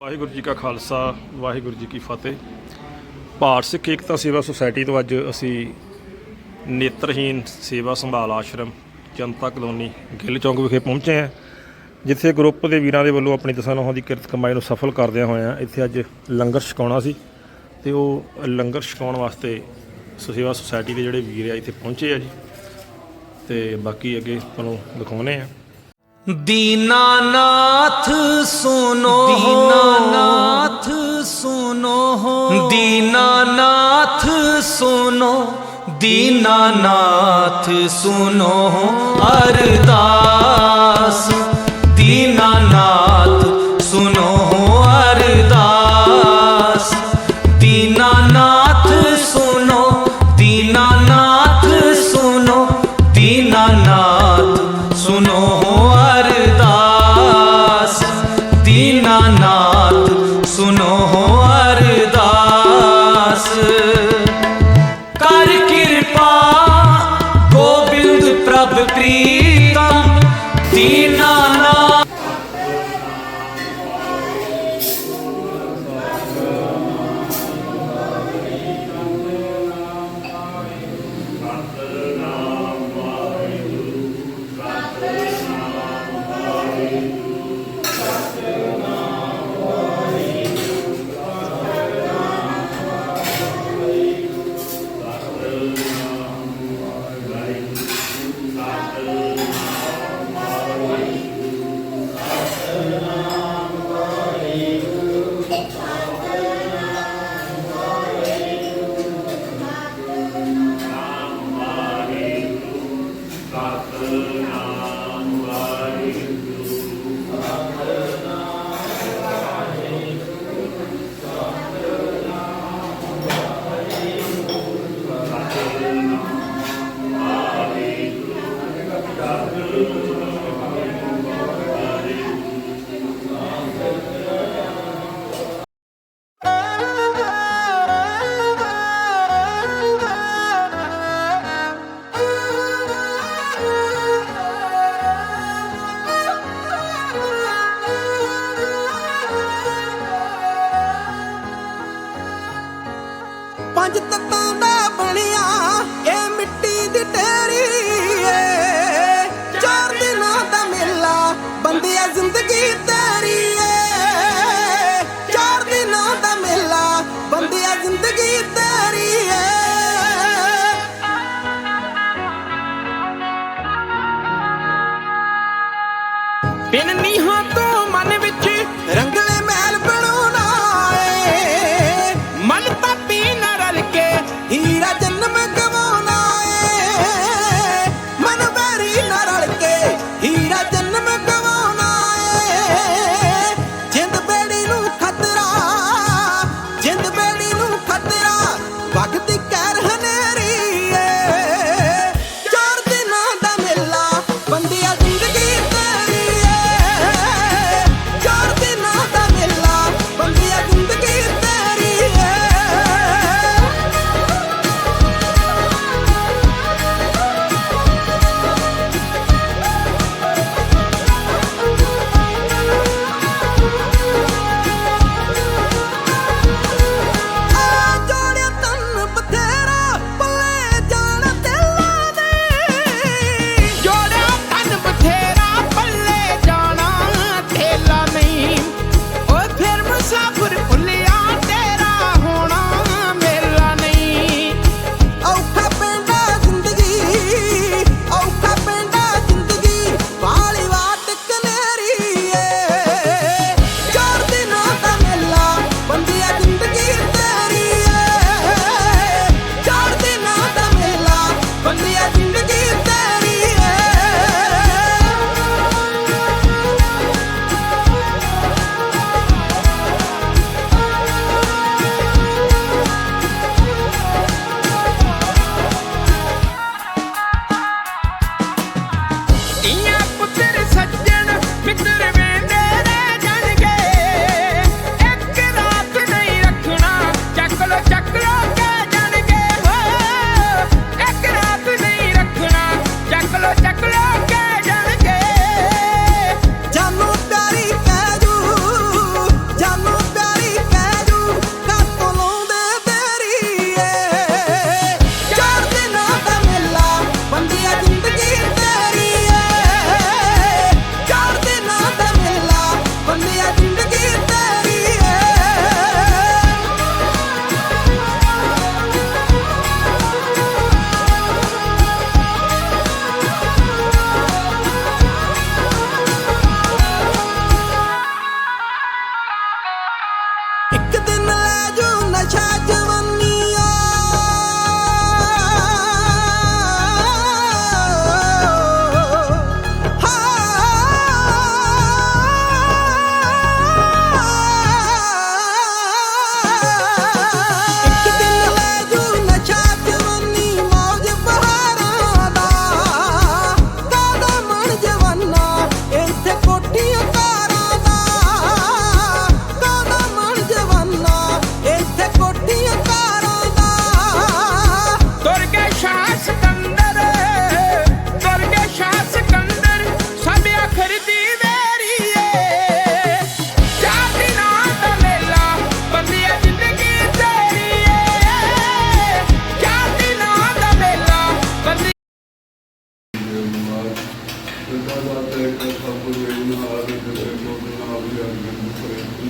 ਵਾਹਿਗੁਰੂ ਜੀ ਕਾ ਖਾਲਸਾ, ਵਾਹਿਗੁਰੂ ਜੀ ਕੀ ਫਤਿਹ। ਭਾਰਤ ਸਿੱਖ ਏਕਤਾ ਸੇਵਾ ਸੁਸਾਇਟੀ ਤੋਂ ਅੱਜ ਅਸੀਂ ਨੇਤਰਹੀਨ ਸੇਵਾ ਸੰਭਾਲ ਆਸ਼ਰਮ, ਜਨਤਾ ਕਲੋਨੀ, ਗਿੱਲ ਚੌਂਕ ਵਿਖੇ ਪਹੁੰਚੇ ਹਾਂ, ਜਿੱਥੇ ਗਰੁੱਪ ਦੇ ਵੀਰਾਂ ਦੇ ਵੱਲੋਂ ਆਪਣੀ ਦਸਾਂ ਦੀ ਕਿਰਤ ਕਮਾਈ ਨੂੰ ਸਫਲ ਕਰਦਿਆਂ ਹੋਇਆਂ ਇੱਥੇ ਅੱਜ ਲੰਗਰ ਛਕਾਉਣਾ ਸੀ ਤੇ ਉਹ ਲੰਗਰ ਛਕਾਉਣ ਵਾਸਤੇ ਸੇਵਾ ਸੁਸਾਇਟੀ ਦੇ ਜਿਹੜੇ ਵੀਰ ਆ ਇੱਥੇ ਪਹੁੰਚੇ ਆ ਜੀ। ਤੇ ਬਾਕੀ ਅੱਗੇ ਤੁਹਾਨੂੰ ਦਿਖਾਉਨੇ ਆ दीनानाथ सुनो दीनानाथ सुनो दीनानाथ सुनो दीनानाथ सुनो अरदास दीनानाथ सुनो अरदास दीनानाथ सुनो दीनानाथ सुनो दीनानाथ सुनो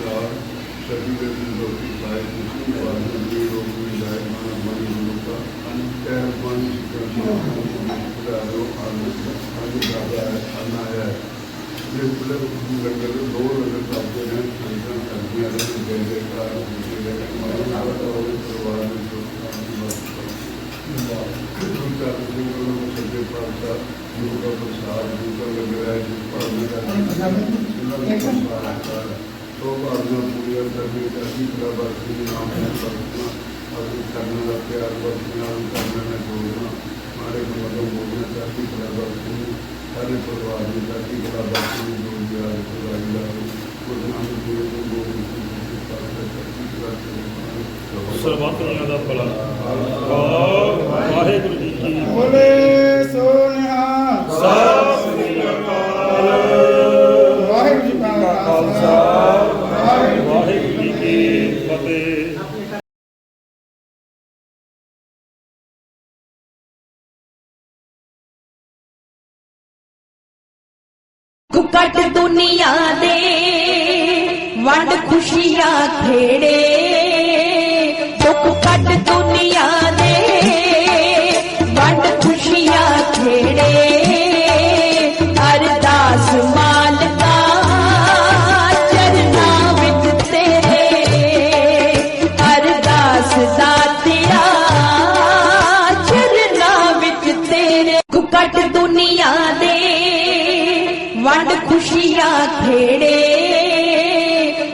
सरकार सभी गतिविधि लाए किसी वाहन भी रोग में लाए मन मन मनुता कैर मन अन्नाया है ये मतलब लंगर दो लंगर करते हैं संगठन सब्ज़ियाँ लगे गए गए कार परिवार में सबके पास था योग का प्रसाद योग लग रहा है ਸੋ ਭਾਵਨਾ ਪੂਰੀਆਂ ਕਰਕੇ ਅਸੀਂ ਖੁਦਾ ਬਖਸ਼ੀ ਦੇ ਨਾਮ ਨਾਲ ਪ੍ਰਾਰਥਨਾ ਅਸੀਂ ਕਰਨ ਦਾ ਪਿਆਰ ਬਖਸ਼ੀ ਨਾਲ ਕਰਨ ਦਾ ਜੋੜਨਾ ਮਾਰੇ ਮਦਦ ਬੋਲਣਾ ਸਾਥੀ ਖੁਦਾ ਬਖਸ਼ੀ ਸਾਰੇ ਪਰਿਵਾਰ ਦੇ ਸਾਥੀ ਖੁਦਾ ਬਖਸ਼ੀ ਦੇ ਜੋੜ ਦਿਆ ਖੁਦਾ ਦਾ ਗੁਰਨਾਮ ਦੇ ਜੋੜ ਦੇ ਬੋਲ ਦੀ ਪ੍ਰਾਰਥਨਾ ਸਾਥੀ ਖੁਦਾ ਬਖਸ਼ੀ ਸਰਬੱਤ ਦੁਨੀਆ ਦਾ ਭਲਾ ਵਾਹਿਗੁਰੂ ਜੀ ਕੀ ਬੋਲੇ ਸੋਨਿਹਾ ਸਭ ਦੁਨੀਆ ਦੇ ਵੰਡ ਖੁਸ਼ੀਆਂ ਖੇੜੇ। ਦੁੱਖ ਕੱਟ ਦੁਨੀਆ ਦੇ ਵੰਡ ਖੁਸ਼ੀਆਂ ਖੇੜੇ। ਖੁਸ਼ੀਆਂ ਖੇੜੇ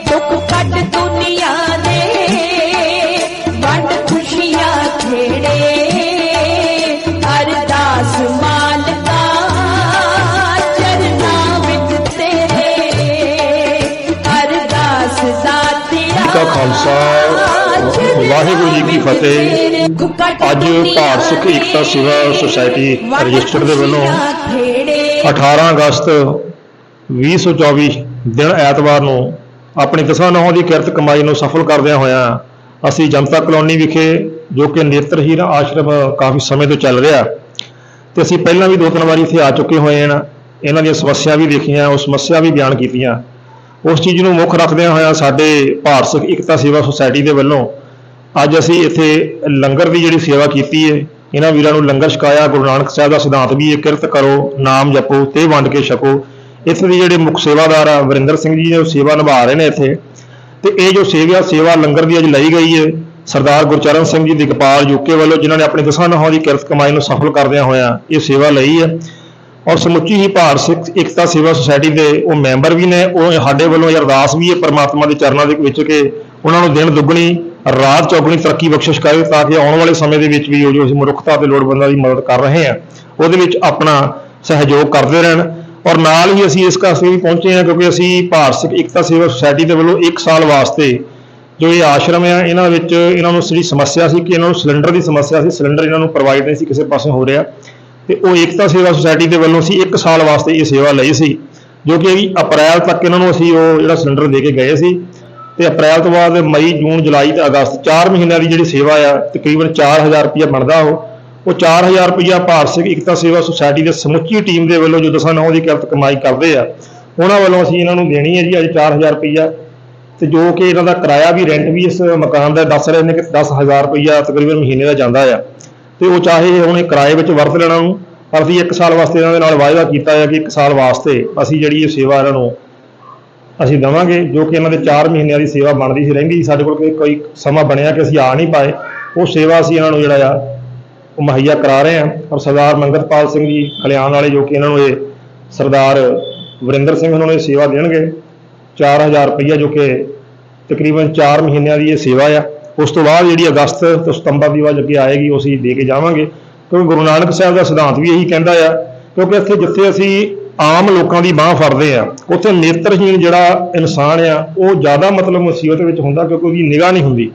ਦੁੱਖ ਕੱਟ ਦੁਨੀਆ ਦੇ ਵੰਡ ਖੁਸ਼ੀਆਂ ਖੇੜੇ ਅਰਦਾਸ ਮਾਲਕਾ ਚਰਨਾਂ ਵਿੱਚ ਤੇਰੇ ਅਰਦਾਸ ਦਾਤਿਆ ਕਾ ਖਾਲਸਾ, ਵਾਹਿਗੁਰੂ ਜੀ ਕੀ ਫਤਿਹ। ਅੱਜ ਭਾਰਤ ਸਿੱਖ ਏਕਤਾ ਸੇਵਾ ਸੁਸਾਇਟੀ ਰਜਿਸਟਰਡ ਦੇ ਵੱਲੋਂ 18 ਅਗਸਤ 2024 ਦਿਨ ਐਤਵਾਰ ਨੂੰ ਆਪਣੀ ਦਸਾਂ ਨੌਂ ਦੀ ਕਿਰਤ ਕਮਾਈ ਨੂੰ ਸਫਲ ਕਰਦਿਆਂ ਹੋਇਆਂ ਅਸੀਂ ਜਨਤਾ ਕਲੋਨੀ ਵਿਖੇ, ਜੋ ਕਿ ਨੇਤਰਹੀਣ ਆਸ਼ਰਮ ਕਾਫੀ ਸਮੇਂ ਤੋਂ ਚੱਲ ਰਿਹਾ, ਤੇ ਅਸੀਂ ਪਹਿਲਾਂ ਵੀ ਦੋ ਤਿੰਨ ਵਾਰੀ ਇੱਥੇ ਆ ਚੁੱਕੇ ਹੋਏ ਹਾਂ ਇਹਨਾਂ ਦੀਆਂ ਸਮੱਸਿਆ ਵੀ ਦੇਖੀਆਂ ਉਹ ਸਮੱਸਿਆ ਵੀ ਬਿਆਨ ਕੀਤੀਆਂ। ਉਸ ਚੀਜ਼ ਨੂੰ ਮੁੱਖ ਰੱਖਦਿਆਂ ਹੋਇਆਂ ਸਾਡੇ ਭਾਰਤ ਸਿੱਖ ਏਕਤਾ ਸੇਵਾ ਸੁਸਾਇਟੀ ਦੇ ਵੱਲੋਂ ਅੱਜ ਅਸੀਂ ਇੱਥੇ ਲੰਗਰ ਦੀ ਜਿਹੜੀ ਸੇਵਾ ਕੀਤੀ ਹੈ ਇਹਨਾਂ ਵੀਰਾਂ ਨੂੰ ਲੰਗਰ ਛਕਾਇਆ, ਗੁਰੂ ਨਾਨਕ ਸਾਹਿਬ ਦਾ ਸਿਧਾਂਤ ਵੀ ਇਹ ਕਿਰਤ ਕਰੋ, ਨਾਮ ਜਪੋ, ਤੇ ਵੰਡ ਕੇ ਛਕੋ। ਇੱਥੇ ਦੇ ਜਿਹੜੇ ਮੁੱਖ ਸੇਵਾਦਾਰ ਆ, ਵਰਿੰਦਰ ਸਿੰਘ ਜੀ ਨੇ ਉਹ ਸੇਵਾ ਨਿਭਾ ਰਹੇ ਨੇ ਇੱਥੇ। ਤੇ ਇਹ ਜੋ ਸੇਵਾ ਸੇਵਾ ਲੰਗਰ ਦੀ ਅੱਜ ਲਈ ਗਈ ਹੈ ਸਰਦਾਰ ਗੁਰਚਰਨ ਸਿੰਘ ਜੀ ਦੀ ਦਿਗਪਾਲ ਯੂਕੇ ਵੱਲੋਂ, ਜਿਨ੍ਹਾਂ ਨੇ ਆਪਣੀ ਦਸਾਂ ਨਹਾਂ ਦੀ ਕਿਰਤ ਕਮਾਈ ਨੂੰ ਸਫਲ ਕਰਦਿਆਂ ਹੋਇਆਂ ਇਹ ਸੇਵਾ ਲਈ ਹੈ ਔਰ ਸਮੁੱਚੀ ਹੀ ਭਾਰਤ ਸਿੱਖ ਏਕਤਾ ਸੇਵਾ ਸੁਸਾਇਟੀ ਦੇ ਉਹ ਮੈਂਬਰ ਵੀ ਨੇ, ਉਹ ਸਾਡੇ ਵੱਲੋਂ ਅਰਦਾਸ ਵੀ ਹੈ ਪਰਮਾਤਮਾ ਦੇ ਚਰਨਾਂ ਦੇ ਵਿੱਚ ਕਿ ਉਹਨਾਂ ਨੂੰ ਦਿਨ ਦੁੱਗਣੀ, ਰਾਤ ਚੌਗਣੀ ਤਰੱਕੀ ਬਖਸ਼ਿਸ਼ ਕਰੇ ਤਾਂ ਕਿ ਆਉਣ ਵਾਲੇ ਸਮੇਂ ਦੇ ਵਿੱਚ ਵੀ ਉਹ ਜੋ ਅਸੀਂ ਮਨੁੱਖਤਾ ਤੇ ਲੋੜਵੰਦਾਂ ਦੀ ਮਦਦ ਕਰ ਰਹੇ ਹਾਂ, ਉਹਦੇ ਵਿੱਚ ਆਪਣਾ ਸਹਿਯੋਗ ਕਰਦੇ ਰਹਿਣ। ਔਰ ਨਾਲ ਹੀ ਅਸੀਂ ਇਸ ਕਾਸੇ ਵੀ ਪਹੁੰਚੇ ਹਾਂ ਕਿਉਂਕਿ ਅਸੀਂ ਭਾਰਤ ਸਿੱਖ ਏਕਤਾ ਸੇਵਾ ਸੁਸਾਇਟੀ ਦੇ ਵੱਲੋਂ 1 ਸਾਲ ਵਾਸਤੇ ਜੋ ਇਹ ਆਸ਼ਰਮ ਆ, ਇਹਨਾਂ ਵਿੱਚ ਇਹਨਾਂ ਨੂੰ ਜਿਹੜੀ ਸਮੱਸਿਆ ਸੀ ਕਿ ਇਹਨਾਂ ਨੂੰ ਸਿਲੰਡਰ ਦੀ ਸਮੱਸਿਆ ਸੀ, ਸਿਲੰਡਰ ਇਹਨਾਂ ਨੂੰ ਪ੍ਰੋਵਾਈਡ ਨਹੀਂ ਸੀ ਕਿਸੇ ਪਾਸੇ ਹੋ ਰਿਹਾ ਤੇ ਉਹ ਏਕਤਾ ਸੇਵਾ ਸੁਸਾਇਟੀ ਦੇ ਵੱਲੋਂ ਅਸੀਂ 1 ਸਾਲ ਵਾਸਤੇ ਇਹ ਸੇਵਾ ਲਈ ਸੀ, ਜੋ ਕਿ ਅਪ੍ਰੈਲ ਤੱਕ ਇਹਨਾਂ ਨੂੰ ਅਸੀਂ ਉਹ ਜਿਹੜਾ ਸਿਲੰਡਰ ਦੇ ਕੇ ਗਏ ਸੀ ਤੇ ਅਪ੍ਰੈਲ ਤੋਂ ਬਾਅਦ ਮਈ, ਜੂਨ, ਜੁਲਾਈ ਤੇ ਅਗਸਤ 4 ਮਹੀਨਿਆਂ ਦੀ ਜਿਹੜੀ ਸੇਵਾ ਆ, ਤਕਰੀਬਨ 4000 ਰੁਪਇਆ ਬਣਦਾ ਉਹ ਉਹ 4000 ਰੁਪਇਆ ਭਾਰਤ ਸਿੱਖ ਏਕਤਾ ਸੇਵਾ ਸੁਸਾਇਟੀ ਦੇ ਸਮੁੱਚੀ ਟੀਮ ਦੇ ਵੱਲੋਂ ਜੋ ਦਸਾਂ ਨੌਂ ਦੀ ਕਿਰਤ ਕਮਾਈ ਕਰਦੇ ਆ, ਉਹਨਾਂ ਵੱਲੋਂ ਅਸੀਂ ਇਹਨਾਂ ਨੂੰ ਦੇਣੀ ਹੈ ਜੀ, ਅੱਜ 4000 ਰੁਪਇਆ ਤੇ ਜੋ ਕਿ ਇਹਨਾਂ ਦਾ ਕਿਰਾਇਆ ਵੀ ਰੈਂਟ ਵੀ ਇਸ ਮਕਾਨ ਦਾ ਦੱਸ ਰਹੇ ਨੇ ਕਿ 10000 ਰੁਪਈਆ ਤਕਰੀਬਨ ਮਹੀਨੇ ਦਾ ਜਾਂਦਾ ਆ। ਤੇ ਉਹ ਚਾਹੇ ਹੁਣ ਇਹ ਕਿਰਾਏ ਵਿੱਚ ਵਰਤ ਲੈਣਾ ਨੂੰ, ਪਰ ਅਸੀਂ 1 ਸਾਲ ਵਾਸਤੇ ਇਹਨਾਂ ਦੇ ਨਾਲ ਵਾਅਦਾ ਕੀਤਾ ਹੈ ਕਿ 1 ਸਾਲ ਵਾਸਤੇ ਅਸੀਂ ਜਿਹੜੀ ਇਹ ਸੇਵਾ ਇਹਨਾਂ ਨੂੰ ਅਸੀਂ ਦੇਵਾਂਗੇ, ਜੋ ਕਿ ਇਹਨਾਂ ਦੇ 4 ਮਹੀਨਿਆਂ ਦੀ ਸੇਵਾ ਬਣਦੀ ਸੀ, ਰਹਿੰਦੀ ਸੀ। ਸਾਡੇ ਕੋਲ ਕੋਈ- ਕੋਈ ਸਮਾਂ ਬਣਿਆ ਕਿ ਅਸੀਂ ਆ ਨਹੀਂ ਪਾਏ। ਉਹ ਸੇਵਾ ਅਸੀਂ ਇਹਨਾਂ ਨੂੰ ਜਿਹੜਾ ਆ ਉਹ ਮੁਹੱਈਆ ਕਰਾ ਰਹੇ ਹਾਂ ਔਰ ਸਰਦਾਰ ਮੰਗਤਪਾਲ ਸਿੰਘ ਜੀ ਖਲਿਆਣ ਵਾਲੇ ਜੋ ਕਿ ਇਹਨਾਂ ਨੂੰ ਇਹ ਸਰਦਾਰ ਵਰਿੰਦਰ ਸਿੰਘ ਉਹਨਾਂ ਨੂੰ ਇਹ ਸੇਵਾ ਦੇਣਗੇ 4000 ਰੁਪਈਆ ਜੋ ਕਿ ਤਕਰੀਬਨ 4 ਮਹੀਨਿਆਂ ਦੀ ਇਹ ਸੇਵਾ ਆ। ਉਸ ਤੋਂ ਬਾਅਦ ਜਿਹੜੀ ਅਗਸਤ ਤੋਂ ਸਤੰਬਰ ਦੀ ਵਾਰ ਅੱਗੇ ਆਏਗੀ, ਉਹ ਅਸੀਂ ਦੇ ਕੇ ਜਾਵਾਂਗੇ। ਕਿਉਂਕਿ ਗੁਰੂ ਨਾਨਕ ਸਾਹਿਬ ਦਾ ਸਿਧਾਂਤ ਵੀ ਇਹੀ ਕਹਿੰਦਾ ਆ, ਕਿਉਂਕਿ ਇੱਥੇ ਜਿੱਥੇ ਅਸੀਂ ਆਮ ਲੋਕਾਂ ਦੀ ਬਾਹ ਫੜਦੇ ਆ ਉੱਥੇ ਨੇਤਰਹੀਣ ਜਿਹੜਾ ਇਨਸਾਨ ਆ, ਉਹ ਜ਼ਿਆਦਾ ਮਤਲਬ ਮੁਸੀਬਤ ਵਿੱਚ ਹੁੰਦਾ ਕਿਉਂਕਿ ਉਹਦੀ ਨਿਗਾਹ ਨਹੀਂ ਹੁੰਦੀ।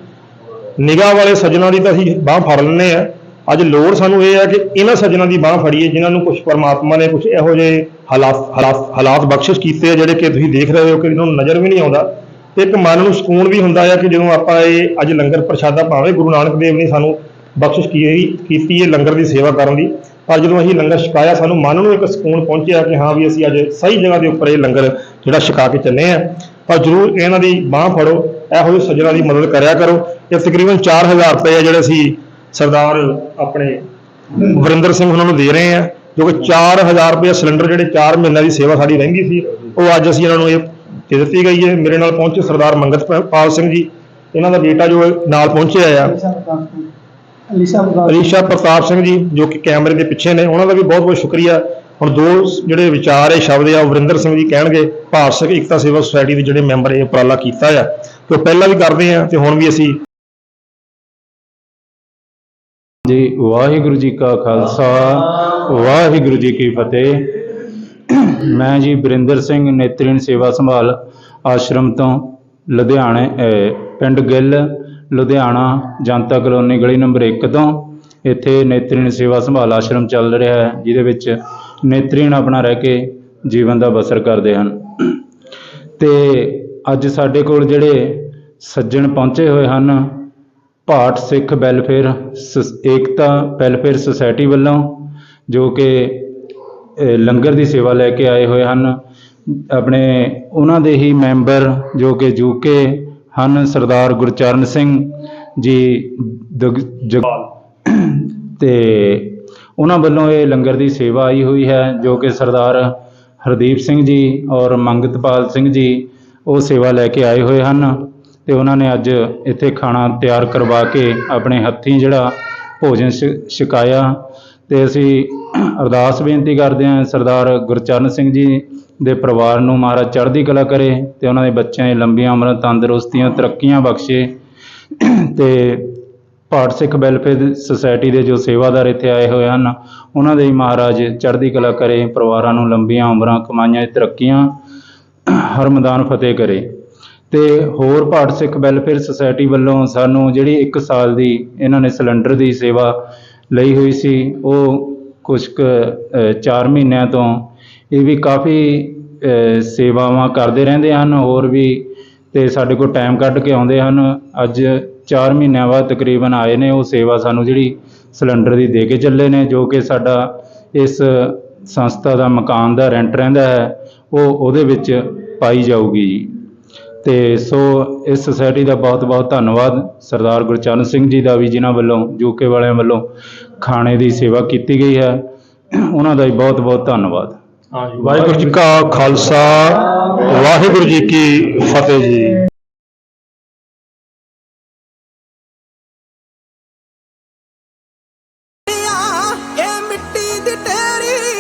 ਨਿਗਾਹ ਵਾਲੇ ਸੱਜਣਾ ਦੀ ਤਾਂ ਅਸੀਂ ਬਾਹ ਫੜ ਲੈਂਦੇ ਆ ਅੱਜ ਲੋੜ ਸਾਨੂੰ ਇਹ ਹੈ ਕਿ ਇਹਨਾਂ ਸੱਜਣਾਂ ਦੀ ਬਾਹ ਫੜੀਏ, ਜਿਨ੍ਹਾਂ ਨੂੰ ਕੁਝ ਪਰਮਾਤਮਾ ਨੇ ਕੁਝ ਇਹੋ ਜਿਹੇ ਹਾਲਾਤ ਹਾਲਾਤ ਹਾਲਾਤ ਬਖਸ਼ਿਸ਼ ਕੀਤੇ ਆ, ਜਿਹੜੇ ਕਿ ਤੁਸੀਂ ਦੇਖ ਰਹੇ ਹੋ ਕਿ ਇਹਨਾਂ ਨੂੰ ਨਜ਼ਰ ਵੀ ਨਹੀਂ ਆਉਂਦਾ। ਤੇ ਇੱਕ ਮਨ ਨੂੰ ਸਕੂਨ ਵੀ ਹੁੰਦਾ ਹੈ ਕਿ ਜਦੋਂ ਆਪਾਂ ਇਹ ਅੱਜ ਲੰਗਰ ਪ੍ਰਸ਼ਾਦਾ ਭਾਵੇਂ ਗੁਰੂ ਨਾਨਕ ਦੇਵ ਨੇ ਸਾਨੂੰ ਬਖਸ਼ਿਸ਼ ਕੀਤੀ ਹੈ ਲੰਗਰ ਦੀ ਸੇਵਾ ਕਰਨ ਦੀ, ਪਰ ਜਦੋਂ ਅਸੀਂ ਲੰਗਰ ਛਕਾਇਆ, ਸਾਨੂੰ ਮਨ ਨੂੰ ਇੱਕ ਸਕੂਨ ਪਹੁੰਚਿਆ ਕਿ ਹਾਂ ਵੀ ਅਸੀਂ ਅੱਜ ਸਹੀ ਜਗ੍ਹਾ ਦੇ ਉੱਪਰ ਇਹ ਲੰਗਰ ਜਿਹੜਾ ਛਕਾ ਕੇ ਚੱਲੇ ਆ। ਪਰ ਜਰੂਰ ਇਹਨਾਂ ਦੀ ਬਾਹ ਫੜੋ, ਇਹੋ ਜਿਹੇ ਸੱਜਣਾ ਦੀ ਮਦਦ ਕਰਿਆ ਕਰੋ। ਇਹ ਤਕਰੀਬਨ 4000 ਰੁਪਏ ਆ ਜਿਹੜੇ ਅਸੀਂ ਸਰਦਾਰ ਆਪਣੇ ਵਰਿੰਦਰ ਸਿੰਘ ਉਹਨਾਂ ਨੂੰ ਦੇ ਰਹੇ ਆ, ਜੋ ਕਿ 4000 ਰੁਪਏ ਸਿਲੰਡਰ ਜਿਹੜੇ 4 ਮਹੀਨਿਆਂ ਦੀ ਸੇਵਾ ਸਾਡੀ ਰਹਿੰਦੀ ਸੀ, ਉਹ ਅੱਜ ਅਸੀਂ ਇਹਨਾਂ ਨੂੰ ਇਹ ਦੇ ਦਿੱਤੀ ਗਈ ਹੈ। ਮੇਰੇ ਨਾਲ ਪਹੁੰਚੇ ਸਰਦਾਰ ਮੰਗਤ ਪਾਲ ਸਿੰਘ ਜੀ। ਇਹਨਾਂ ਦਾ ਬੇਟਾ ਜੋ ਨਾਲ ਪਹੁੰਚਿਆ ਆ। ਅਲੀਸ਼ਾ ਪ੍ਰਤਾਪ ਸਿੰਘ ਜੀ, ਜੋ ਕਿ ਕੈਮਰੇ ਦੇ ਪਿੱਛੇ ਨੇ। ਉਹਨਾਂ ਦਾ ਵੀ ਬਹੁਤ ਬਹੁਤ ਸ਼ੁਕਰੀਆ। ਹੁਣ ਦੋ ਜਿਹੜੇ ਵਿਚਾਰ ਇਹ ਸ਼ਬਦ ਆ, ਉਹ ਵਰਿੰਦਰ ਸਿੰਘ ਜੀ ਕਹਿਣਗੇ। ਭਾਰਤ ਸਿੱਖ ਏਕਤਾ ਸੇਵਾ ਸੁਸਾਇਟੀ ਦੇ ਜਿਹੜੇ ਮੈਂਬਰ ਇਹ ਉਪਰਾਲਾ ਕੀਤਾ ਆ। ਤੇ ਉਹ ਪਹਿਲਾਂ ਵੀ ਕਰਦੇ ਆ, ਤੇ ਹੁਣ ਵੀ ਅਸੀਂ ਜੀ, ਵਾਹਿਗੁਰੂ ਜੀ ਕਾ ਖਾਲਸਾ, ਵਾਹਿਗੁਰੂ ਜੀ ਕੀ ਫਤਿਹ। ਮੈਂ ਜੀ ਬਰਿੰਦਰ ਸਿੰਘ, ਨੇਤਰੀਨ ਸੇਵਾ ਸੰਭਾਲ ਆਸ਼ਰਮ ਤੋਂ ਲੁਧਿਆਣੇ ਪਿੰਡ ਗਿੱਲ, ਲੁਧਿਆਣਾ, ਜਨਤਾ ਕਲੋਨੀ ਗਲੀ ਨੰਬਰ 1 ਤੋਂ ਇੱਥੇ ਨੇਤਰੀਨ ਸੇਵਾ ਸੰਭਾਲ ਆਸ਼ਰਮ ਚੱਲ ਰਿਹਾ ਹੈ, ਜਿਹਦੇ ਵਿੱਚ ਨੇਤਰੀਨ ਆਪਣਾ ਰਹਿ ਕੇ ਜੀਵਨ ਦਾ ਬਸਰ ਕਰਦੇ ਹਨ। ਤੇ ਅੱਜ ਸਾਡੇ ਕੋਲ ਜਿਹੜੇ ਸੱਜਣ ਪਹੁੰਚੇ ਹੋਏ ਹਨ ਭਾਟ ਸਿੱਖ ਵੈਲਫੇਅਰ ਸ- ਏਕਤਾ ਵੈਲਫੇਅਰ ਸੁਸਾਇਟੀ ਵੱਲੋਂ, ਜੋ ਕਿ ਲੰਗਰ ਦੀ ਸੇਵਾ ਲੈ ਕੇ ਆਏ ਹੋਏ ਹਨ, ਆਪਣੇ, ਉਹਨਾਂ ਦੇ ਹੀ ਮੈਂਬਰ ਜੋ ਕਿ ਯੂਕੇ ਹਨ, ਸਰਦਾਰ ਗੁਰਚਰਨ ਸਿੰਘ ਜੀ, ਦਗ- ਜਗ- ਤੇ ਉਹਨਾਂ ਵੱਲੋਂ ਇਹ ਲੰਗਰ ਦੀ ਸੇਵਾ ਆਈ ਹੋਈ ਹੈ, ਜੋ ਕਿ ਸਰਦਾਰ ਹਰਦੀਪ ਸਿੰਘ ਜੀ ਔਰ ਮੰਗਤਪਾਲ ਸਿੰਘ ਜੀ ਉਹ ਸੇਵਾ ਲੈ ਕੇ ਆਏ ਹੋਏ ਹਨ। ਤੇ ਉਹਨਾਂ ਨੇ ਅੱਜ ਇੱਥੇ ਖਾਣਾ ਤਿਆਰ ਕਰਵਾ ਕੇ ਆਪਣੇ ਹੱਥੀਂ ਜਿਹੜਾ ਭੋਜਨ ਛ- ਛਕਾਇਆ ਅਤੇ ਅਸੀਂ ਅਰਦਾਸ ਬੇਨਤੀ ਕਰਦੇ ਹਾਂ ਸਰਦਾਰ ਗੁਰਚਰਨ ਸਿੰਘ ਜੀ ਦੇ ਪਰਿਵਾਰ ਨੂੰ ਮਹਾਰਾਜ ਚੜ੍ਹਦੀ ਕਲਾ ਕਰੇ ਅਤੇ ਉਹਨਾਂ ਦੇ ਬੱਚਿਆਂ ਦੀ ਲੰਬੀਆਂ ਉਮਰਾਂ ਤੰਦਰੁਸਤੀਆਂ ਤਰੱਕੀਆਂ ਬਖਸ਼ੇ ਅਤੇ ਭਾਰਤ ਸਿੱਖ ਵੈਲਫੇਅਰ ਸੁਸਾਇਟੀ ਦੇ ਜੋ ਸੇਵਾਦਾਰ ਇੱਥੇ ਆਏ ਹੋਏ ਹਨ, ਉਹਨਾਂ ਦੇ ਮਹਾਰਾਜ ਚੜ੍ਹਦੀ ਕਲਾ ਕਰੇ, ਪਰਿਵਾਰਾਂ ਨੂੰ ਲੰਬੀਆਂ ਉਮਰਾਂ ਕਮਾਈਆਂ, ਤਰੱਕੀਆਂ ਹਰ ਮੈਦਾਨ ਫਤਿਹ ਕਰੇ। ਅਤੇ ਹੋਰ ਭਾਰਤ ਸਿੱਖ ਵੈਲਫੇਅਰ ਸੁਸਾਇਟੀ ਵੱਲੋਂ ਸਾਨੂੰ ਜਿਹੜੀ ਇੱਕ ਸਾਲ ਦੀ ਇਹਨਾਂ ਨੇ ਸਿਲੰਡਰ ਦੀ ਸੇਵਾ ਲਈ ਹੋਈ ਸੀ, ਉਹ ਕੁਛ ਕੁ ਚਾਰ ਮਹੀਨਿਆਂ ਤੋਂ ਇਹ ਵੀ ਕਾਫੀ ਸੇਵਾਵਾਂ ਕਰਦੇ ਰਹਿੰਦੇ ਹਨ, ਹੋਰ ਵੀ ਅਤੇ ਸਾਡੇ ਕੋਲ ਟਾਈਮ ਕੱਢ ਕੇ ਆਉਂਦੇ ਹਨ। ਅੱਜ ਚਾਰ ਮਹੀਨਿਆਂ ਬਾਅਦ ਤਕਰੀਬਨ ਆਏ ਨੇ, ਉਹ ਸੇਵਾ ਸਾਨੂੰ ਜਿਹੜੀ ਸਿਲੰਡਰ ਦੀ ਦੇ ਕੇ ਚੱਲੇ ਨੇ, ਜੋ ਕਿ ਸਾਡਾ ਇਸ ਸੰਸਥਾ ਦਾ ਮਕਾਨ ਦਾ ਰੈਂਟ ਰਹਿੰਦਾ ਹੈ, ਉਹ ਉਹਦੇ ਵਿੱਚ ਪਾਈ ਜਾਊਗੀ ਜੀ। ਤੇ ਸੋ ਇਸ ਸੁਸਾਇਟੀ ਦਾ ਬਹੁਤ ਬਹੁਤ ਧੰਨਵਾਦ ਸਰਦਾਰ ਗੁਰਚਰਨ ਸਿੰਘ ਜੀ ਦਾ ਵੀ ਜਿਨ੍ਹਾਂ ਵੱਲੋਂ ਯੂਕੇ ਵਾਲਿਆਂ ਵੱਲੋਂ ਖਾਣੇ ਦੀ ਸੇਵਾ ਕੀਤੀ ਗਈ ਹੈ। ਉਹਨਾਂ ਦਾ ਵੀ ਬਹੁਤ ਬਹੁਤ ਧੰਨਵਾਦ। ਵਾਹਿਗੁਰੂ ਜੀ ਕਾ ਖਾਲਸਾ ਵਾਹਿਗੁਰੂ ਜੀ ਕੀ ਫਤਿਹ ਜੀ। ਇਹ ਮਿੱਟੀ ਦੀ ਢੇਰੀ